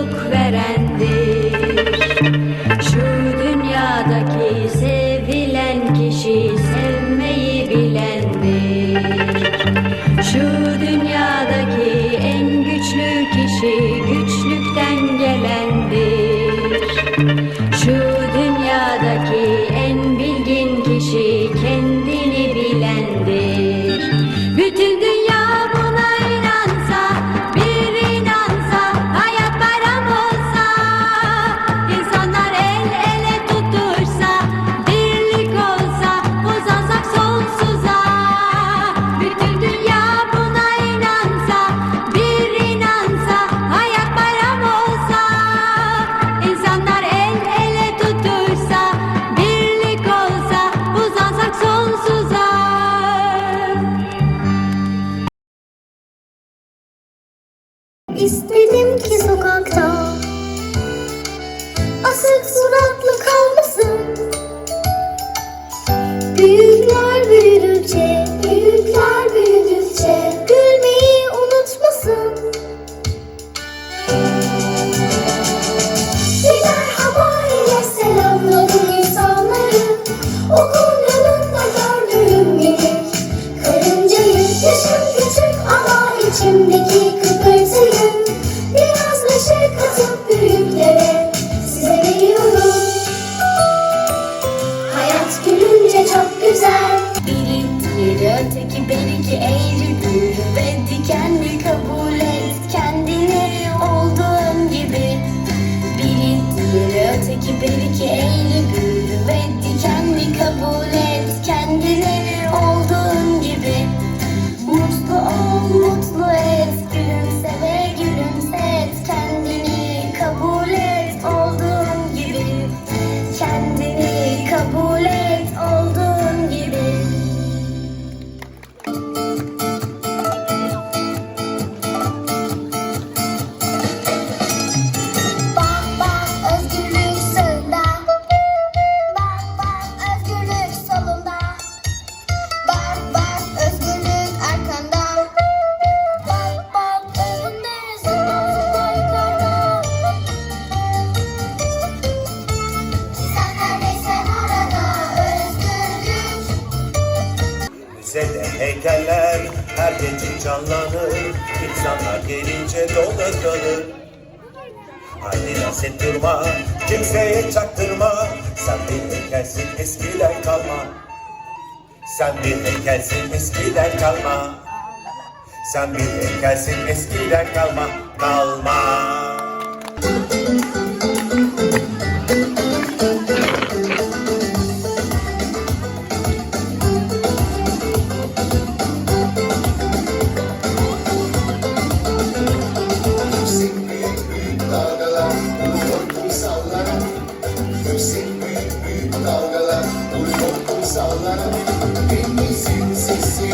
mutluluk veren istedim ki sokakta Asık suratlı kalmasın. Büyükler büyüdükçe, büyükler büyüdükçe Gülmeyi unutmasın. Bir merhaba ile selamladım insanları. Okul yolunda gördüğüm biri Karıncayı yaşım küçük ama içimdeki Peki baby, en Bize de heykeller her gece canlanır. İnsanlar gelince dolu kalır Haydi dans et durma, kimseye çaktırma. Sen bir heykelsin eskiden kalma. Sen bir heykelsin eskiden kalma. Sen bir heykelsin eskiden kalma. Kalma. masallar Denizin sesi